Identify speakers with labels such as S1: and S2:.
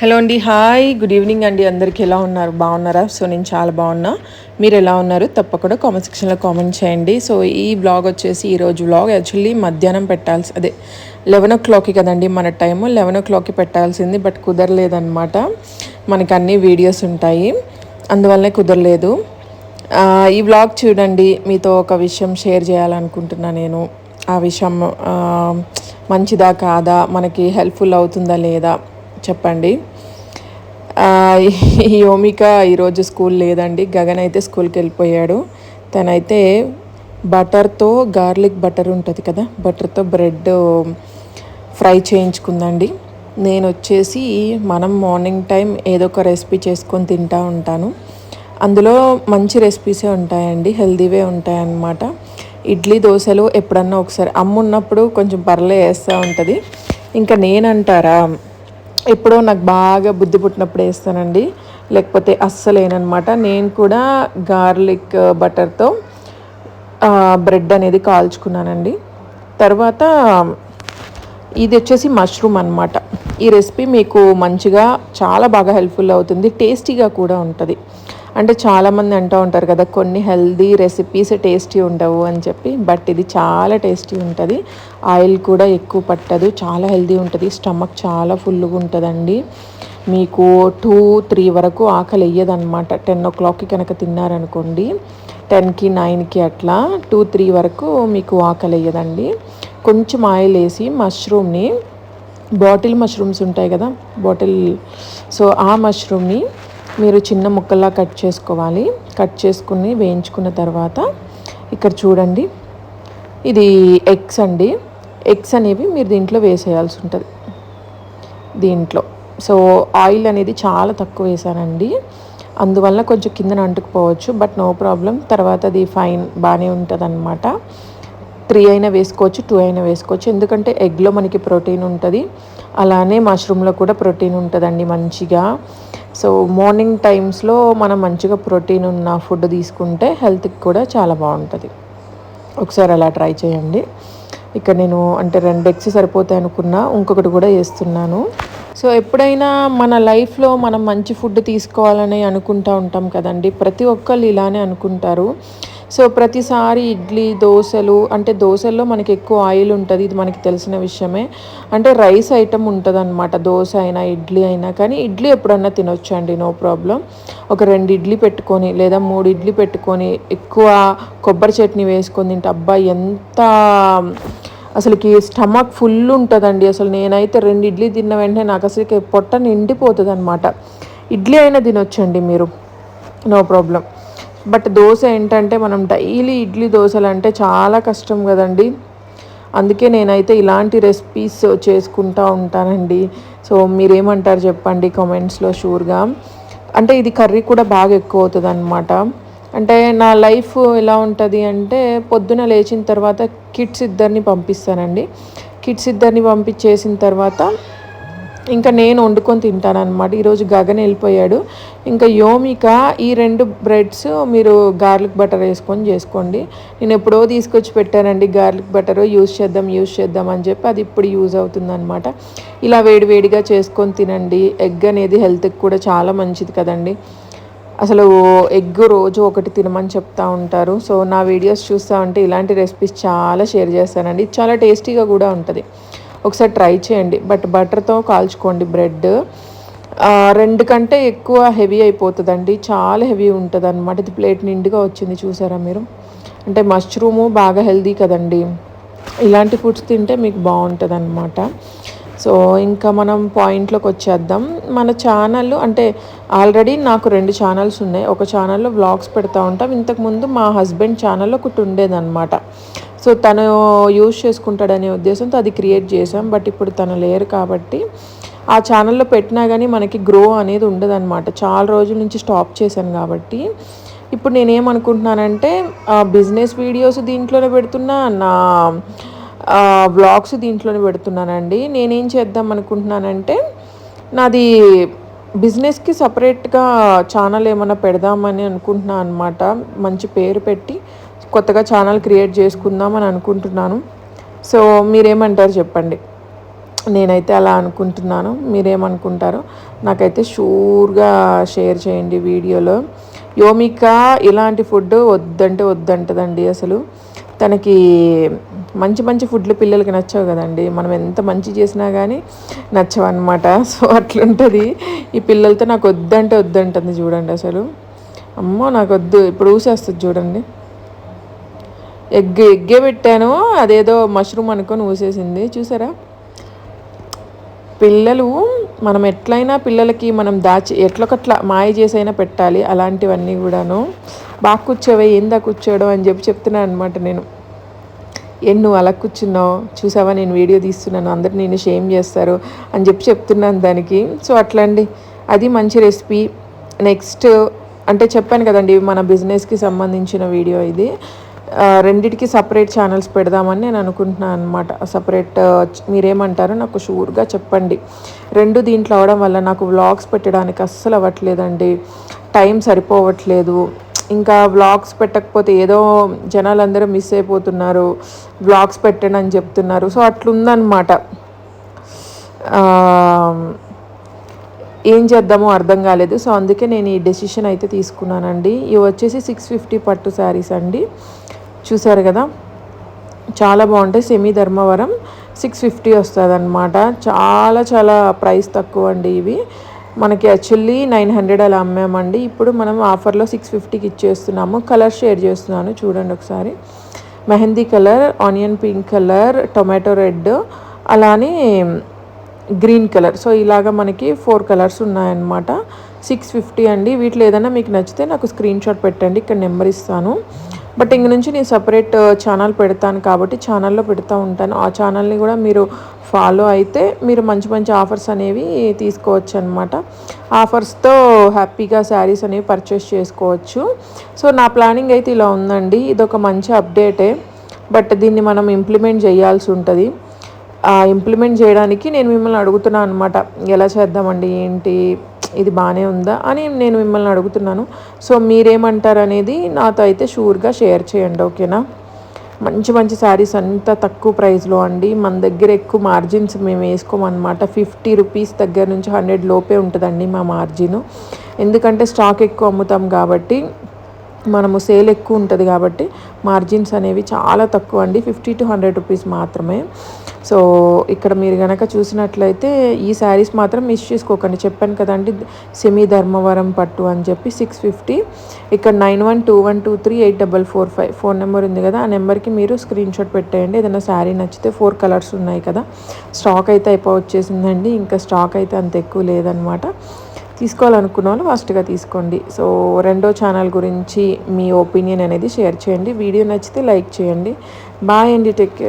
S1: Hello అండి hi. Good evening అండి. అందరికీ ఎలా ఉన్నారు? బాగున్నారా? సో నేను చాలా బాగున్నా. మీరు ఎలా ఉన్నారు? తప్పకుండా కామెంట్ సెక్షన్లో కామెంట్ చేయండి. సో ఈ బ్లాగ్ వచ్చేసి ఈరోజు బ్లాగ్ యాక్చువల్లీ మధ్యాహ్నం పెట్టాల్సి అదే లెవెన్ ఓ క్లాక్కి కదండి మన టైము. లెవెన్ ఓ క్లాక్కి పెట్టాల్సింది బట్ కుదరలేదన్నమాట. మనకు అన్ని వీడియోస్ ఉంటాయి. అందువల్లనే కుదరలేదు. ఈ బ్లాగ్ చూడండి. మీతో ఒక విషయం షేర్ చేయాలనుకుంటున్నా నేను. ఆ విషయం మంచిదా కాదా? మనకి హెల్ప్ఫుల్ అవుతుందా లేదా? చెప్పండి. యోమిక ఈరోజు స్కూల్ లేదండి. గగన్ అయితే స్కూల్కి వెళ్ళిపోయాడు. తనైతే బటర్తో గార్లిక్ బటర్ ఉంటుంది కదా బటర్తో బ్రెడ్ ఫ్రై చేయించుకుందండి. నేను వచ్చేసి మనం మార్నింగ్ టైం ఏదో ఒక రెసిపీ చేసుకొని తింటా ఉంటాను. అందులో మంచి రెసిపీసే ఉంటాయండి హెల్దీవే ఉంటాయన్నమాట. ఇడ్లీ దోశలు ఎప్పుడన్నా ఒకసారి అమ్మున్నప్పుడు కొంచెం పర్లే వేస్తూ ఉంటుంది. ఇంకా నేనంటారా ఎప్పుడో నాకు బాగా బుద్ధి పుట్టినప్పుడు వేస్తానండి. లేకపోతే అస్సలేనమాట నేను కూడా గార్లిక్ uh, బటర్తో uh, బ్రెడ్ అనేది కాల్చుకున్నానండి. తర్వాత ఇది వచ్చేసి మష్రూమ్ అన్నమాట. ఈ రెసిపీ మీకు మంచిగా చాలా బాగా హెల్ప్ఫుల్ అవుతుంది. టేస్టీగా కూడా ఉంటుంది. అంటే చాలామంది అంటూ ఉంటారు కదా కొన్ని హెల్దీ రెసిపీస్ టేస్టీ ఉండవు అని చెప్పి బట్ ఇది చాలా టేస్టీ ఉంటుంది. ఆయిల్ కూడా ఎక్కువ పట్టదు చాలా హెల్దీ ఉంటుంది. స్టమక్ చాలా ఫుల్గా ఉంటుందండి. మీకు టూ త్రీ వరకు ఆకలి వేయదన్నమాట టెన్ ఓ క్లాక్కి కనుక తిన్నారనుకోండి టెన్కి నైన్కి అట్లా టూ త్రీ వరకు మీకు ఆకలి వేయదండి కొంచెం ఆయిల్ వేసి మష్రూమ్ని బాటిల్ మష్రూమ్స్ ఉంటాయి కదా బాటిల్ సో ఆ మష్రూమ్ని మీరు చిన్న ముక్కల్లా కట్ చేసుకోవాలి. కట్ చేసుకుని వేయించుకున్న తర్వాత ఇక్కడ చూడండి. ఇది ఎగ్స్ అండి. ఎగ్స్ అనేవి మీరు దీంట్లో వేసేయాల్సి ఉంటుంది. దీంట్లో. సో ఆయిల్ అనేది చాలా తక్కువ వేసానండి. అందువల్ల కొంచెం కిందన అంటుకుపోవచ్చు. But no problem. తర్వాత అది ఫైన్ బాగానే ఉంటుంది అనమాట త్రీ అయినా వేసుకోవచ్చు టూ అయినా వేసుకోవచ్చు. ఎందుకంటే ఎగ్లో మనకి ప్రోటీన్ ఉంటుంది. అలానే మష్రూమ్లో కూడా ప్రోటీన్ ఉంటుందండి మంచిగా. సో మార్నింగ్ టైమ్స్లో మనం మంచిగా ప్రోటీన్ ఉన్న ఫుడ్ తీసుకుంటే హెల్త్కి కూడా చాలా బాగుంటుంది. ఒకసారి అలా ట్రై చేయండి. ఇక్కడ నేను అంటే రెండు ఎగ్స్ సరిపోతాయి అనుకున్నా ఇంకొకటి కూడా వేస్తున్నాను సో ఎప్పుడైనా మన లైఫ్లో మనం మంచి ఫుడ్ తీసుకోవాలని అనుకుంటా ఉంటాం కదండి. ప్రతి ఒక్కళ్ళు ఇలానే అనుకుంటారు. సో ప్రతిసారి ఇడ్లీ దోశలు అంటే దోశల్లో మనకి ఎక్కువ ఆయిల్ ఉంటుంది ఇది మనకి తెలిసిన విషయమే. అంటే రైస్ ఐటమ్ ఉంటుంది అనమాట దోశ అయినా ఇడ్లీ అయినా కానీ ఇడ్లీ ఎప్పుడన్నా తినొచ్చు అండి నో ప్రాబ్లం. ఒక రెండు ఇడ్లీ పెట్టుకొని లేదా మూడు ఇడ్లీ పెట్టుకొని ఎక్కువ కొబ్బరి చట్నీ వేసుకొని తింటే అబ్బా ఎంత అసలుకి స్టమక్ ఫుల్ ఉంటుందండి. అసలు నేనైతే రెండు ఇడ్లీ తిన్న వెంటనే నాకు అసలుకి పొట్ట నిండిపోతుంది అనమాట ఇడ్లీ అయినా తినొచ్చండి మీరు నో ప్రాబ్లం. బట్ దోశ ఏంటంటే మనం డైలీ ఇడ్లీ దోశలు అంటే చాలా కష్టం కదండి. అందుకే నేనైతే ఇలాంటి రెసిపీస్ చేసుకుంటా ఉంటానండి. సో మీరేమంటారు చెప్పండి కామెంట్స్లో షూర్గా. అంటే ఇది కర్రీ కూడా బాగా ఎక్కువ అవుతుంది అనమాట అంటే నా లైఫ్ ఎలా ఉంటుంది అంటే పొద్దున లేచిన తర్వాత కిడ్స్ ఇద్దరిని పంపిస్తానండి. కిడ్స్ ఇద్దరిని పంపించేసిన తర్వాత ఇంకా నేను వండుకొని తింటాను అనమాట ఈరోజు గగన్ వెళ్ళిపోయాడు. ఇంకా యోమిక ఈ రెండు బ్రెడ్స్ మీరు గార్లిక్ బటర్ వేసుకొని చేసుకోండి. నేను ఎప్పుడో తీసుకొచ్చి పెట్టానండి గార్లిక్ బటర్. యూజ్ చేద్దాం యూస్ చేద్దాం అని చెప్పి అది ఇప్పుడు యూజ్ అవుతుంది అనమాట ఇలా వేడివేడిగా చేసుకొని తినండి. ఎగ్ అనేది హెల్త్కి కూడా చాలా మంచిది కదండి. అసలు ఎగ్ రోజు ఒకటి తినమని చెప్తా ఉంటారు. సో నా వీడియోస్ చూస్తూ ఉంటే ఇలాంటి రెసిపీస్ చాలా షేర్ చేస్తానండి. చాలా టేస్టీగా కూడా ఉంటుంది. ఒకసారి ట్రై చేయండి. బట్ బటర్తో కాల్చుకోండి బ్రెడ్. రెండు కంటే ఎక్కువ హెవీ అయిపోతుందండి. చాలా హెవీ ఉంటుంది అనమాట ఇది ప్లేట్ నిండుగా వచ్చింది చూసారా మీరు? అంటే మష్రూము బాగా హెల్దీ కదండి. ఇలాంటి ఫుడ్స్ తింటే మీకు బాగుంటుంది అనమాట సో ఇంకా మనం పాయింట్లోకి వచ్చేద్దాం. మన ఛానల్ అంటే ఆల్రెడీ నాకు రెండు ఛానల్స్ ఉన్నాయి. ఒక ఛానల్లో వ్లాగ్స్ పెడతా ఉంటాం. ఇంతకుముందు మా హస్బెండ్ ఛానల్ ఒకటి ఉండేదన్నమాట. సో తను యూజ్ చేసుకుంటాడనే ఉద్దేశంతో అది క్రియేట్ చేసాం బట్ ఇప్పుడు తను లేరు కాబట్టి ఆ ఛానల్లో పెట్టినా కానీ మనకి గ్రో అనేది ఉండదన్నమాట. చాలా రోజుల నుంచి స్టాప్ చేశాను కాబట్టి. ఇప్పుడు నేనేమనుకుంటున్నానంటే బిజినెస్ వీడియోస్ దీంట్లోనే పెడుతున్నా నా వ్లాగ్స్ దీంట్లోనే పెడుతున్నానండి. నేనేం చేద్దాం అనుకుంటున్నానంటే నాది బిజినెస్కి సపరేట్గా ఛానల్ ఏమైనా పెడదామని అనుకుంటున్నాను అనమాట మంచి పేరు పెట్టి కొత్తగా ఛానల్ క్రియేట్ చేసుకుందామని అనుకుంటున్నాను. సో మీరేమంటారు చెప్పండి. నేనైతే అలా అనుకుంటున్నాను. మీరేమనుకుంటారు నాకైతే షూర్గా షేర్ చేయండి వీడియోలో. యోమిక ఇలాంటి ఫుడ్ వద్దంటే వద్దంటదండి అసలు. తనకి మంచి మంచి ఫుడ్లు పిల్లలకి నచ్చవు కదండి. మనం ఎంత మంచి చేసినా కానీ నచ్చవన్నమాట. సో అట్లుంటుంది. ఈ పిల్లలతో నాకు వద్దంటే వద్దంటుంది చూడండి అసలు. అమ్మో నాకు వద్దు ఇప్పుడు ఊసేస్తుంది చూడండి. ఎగ్ ఎగ్గే పెట్టాను. అదేదో మష్రూమ్ అనుకొని ఊసేసింది. చూసారా? పిల్లలు మనం ఎట్లయినా పిల్లలకి మనం దాచి ఎట్లొకట్లా మాయ చేసైనా పెట్టాలి. అలాంటివన్నీ కూడాను. బాగా కూర్చోవే ఏందా కూర్చోవడం? అని చెప్పి చెప్తున్నాను అనమాట నేను. ఏం నువ్వు అలా కూర్చున్నావు? చూసావా? నేను వీడియో తీస్తున్నాను. అందరు నేను షేమ్ చేస్తారు అని చెప్పి చెప్తున్నాను దానికి. సో అట్లా అండి అది మంచి రెసిపీ నెక్స్ట్ అంటే చెప్పాను కదండి మన బిజినెస్కి సంబంధించిన వీడియో ఇది. రెండిటికి సపరేట్ ఛానల్స్ పెడదామని నేను అనుకుంటున్నాను అనమాట సపరేట్ మీరేమంటారో నాకు షూర్గా చెప్పండి. రెండు దీంట్లో అవడం వల్ల నాకు వ్లాగ్స్ పెట్టడానికి అస్సలు అవ్వట్లేదండి. టైం సరిపోవట్లేదు. ఇంకా వ్లాగ్స్ పెట్టకపోతే ఏదో జనాలందరూ మిస్ అయిపోతున్నారు. వ్లాగ్స్ పెట్టండి అని చెప్తున్నారు. సో అట్లుందనమాట ఏం చేద్దామో అర్థం కాలేదు. సో అందుకే నేను ఈ డెసిషన్ అయితే తీసుకున్నానండి. ఇవి వచ్చేసి సిక్స్ ఫిఫ్టీ పట్టు శారీస్ అండి. చూసారు కదా? చాలా బాగుంటాయి. సెమీ ధర్మవరం సిక్స్ ఫిఫ్టీ వస్తుంది అనమాట చాలా చాలా ప్రైస్ తక్కువ అండి ఇవి. మనకి యాక్చువల్లీ నైన్ హండ్రెడ్ అలా అమ్మామండి. ఇప్పుడు మనం ఆఫర్లో సిక్స్ ఫిఫ్టీకి ఇచ్చేస్తున్నాము. కలర్ షేర్ చేస్తున్నాను. చూడండి ఒకసారి. Mehndi colour onion pink colour tomato red అలానే గ్రీన్ కలర్. సో ఇలాగ మనకి ఫోర్ కలర్స్ ఉన్నాయన్నమాట. సిక్స్ ఫిఫ్టీ అండి. వీటిలో ఏదైనా మీకు నచ్చితే నాకు స్క్రీన్ షాట్ పెట్టండి. ఇక్కడ నెంబర్ ఇస్తాను. బట్ ఇంక నుంచి నేను సపరేట్ ఛానల్ పెడతాను కాబట్టి ఛానల్లో పెడతా ఉంటాను. ఆ ఛానల్ని కూడా మీరు ఫాలో అయితే మీరు మంచి మంచి ఆఫర్స్ అనేవి తీసుకోవచ్చు అనమాట ఆఫర్స్తో హ్యాపీగా శారీస్ అనేవి పర్చేస్ చేసుకోవచ్చు. సో నా ప్లానింగ్ అయితే ఇలా ఉందండి. ఇది ఒక మంచి అప్డేటే. బట్ దీన్ని మనం ఇంప్లిమెంట్ చేయాల్సి ఉంటుంది. ఇంప్లిమెంట్ చేయడానికి నేను మిమ్మల్ని అడుగుతున్నాను అనమాట ఎలా చేద్దామండి ఏంటి? ఇది బాగానే ఉందా అని నేను మిమ్మల్ని అడుగుతున్నాను. సో మీరేమంటారు అనేది నాతో అయితే షూర్గా షేర్ చేయండి ఓకేనా? మంచి మంచి శారీస్ అంత తక్కువ ప్రైస్లో అండి. మన దగ్గర ఎక్కువ మార్జిన్స్ మేము వేసుకోమన్నమాట. ఫిఫ్టీ రూపీస్ దగ్గర నుంచి హండ్రెడ్ లోపే ఉంటుందండి మా మార్జిన్. ఎందుకంటే స్టాక్ ఎక్కువ అమ్ముతాం కాబట్టి మనము సేల్ ఎక్కువ ఉంటుంది కాబట్టి మార్జిన్స్ అనేవి చాలా తక్కువ అండి. ఫిఫ్టీ టు హండ్రెడ్ రూపీస్ మాత్రమే. సో ఇక్కడ మీరు కనుక చూసినట్లయితే ఈ శారీస్ మాత్రం మిస్ చేసుకోకండి. చెప్పాను కదండి సెమీ ధర్మవరం పట్టు అని చెప్పి సిక్స్ ఫిఫ్టీ ఇక్కడ nine one two one two three eight double four five phone number ఉంది కదా ఆ నెంబర్కి మీరు స్క్రీన్ షాట్ పెట్టేయండి. ఏదైనా శారీ నచ్చితే ఫోర్ కలర్స్ ఉన్నాయి కదా. స్టాక్ అయితే అయిపో వచ్చేసిందండి ఇంకా స్టాక్ అయితే అంత ఎక్కువ లేదనమాట తీసుకోవాలనుకున్న వాళ్ళు ఫస్ట్గా తీసుకోండి. సో రెండో ఛానల్ గురించి మీ ఒపీనియన్ అనేది షేర్ చేయండి. వీడియో నచ్చితే లైక్ చేయండి. బాయ్ అండి టేక్ కేర్.